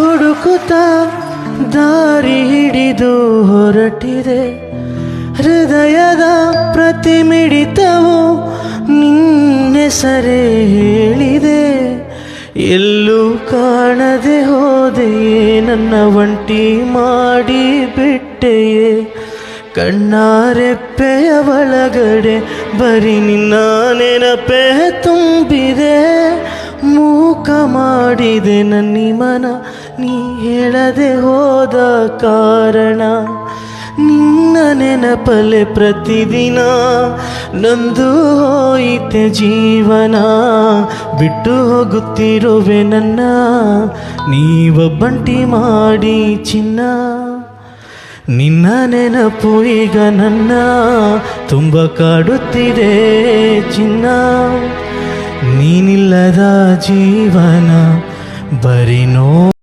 ಹುಡುಕುತ್ತ ದಾರಿ ಹಿಡಿದು ಹೊರಟಿದೆ. ಹೃದಯದ ಪ್ರತಿ ಮಿಡಿತವು ನಿನ್ನೆಸರೇ ಹೇಳಿದೆ. ಎಲ್ಲೂ ಕಾಣದೆ ಹೋದೆಯೇ ನನ್ನ ಒಂಟಿ ಮಾಡಿ ಬಿಟ್ಟೆಯೇ. ಕಣ್ಣಾರೆಪ್ಪೆಯ ಒಳಗಡೆ ಬರೀ ನಿನ್ನ ನೆನಪೆ ತುಂಬಿದೆ. ಮೂಕ ಮಾಡಿದೆ ನನ್ನಿ ಮನ ನೀ ಹೇಳದೆ ಹೋದ ಕಾರಣ ನಿನ್ನ ನೆನಪಲೆ ಪ್ರತಿದಿನ ನಂದು ಹೋಯಿತೆ ಜೀವನ. ಬಿಟ್ಟು ಹೋಗುತ್ತಿರುವೆ ನನ್ನ ನೀವೊಬ್ಬಂಟಿ ಮಾಡಿ ಚಿನ್ನ. ನಿನ್ನ ನೆನಪು ಈಗ ನನ್ನ, ತುಂಬ ಕಾಡುತ್ತಿದೆ ಚಿನ್ನ. ನೀನಿಲ್ಲದ ಜೀವನ ಬರೀ ನೋ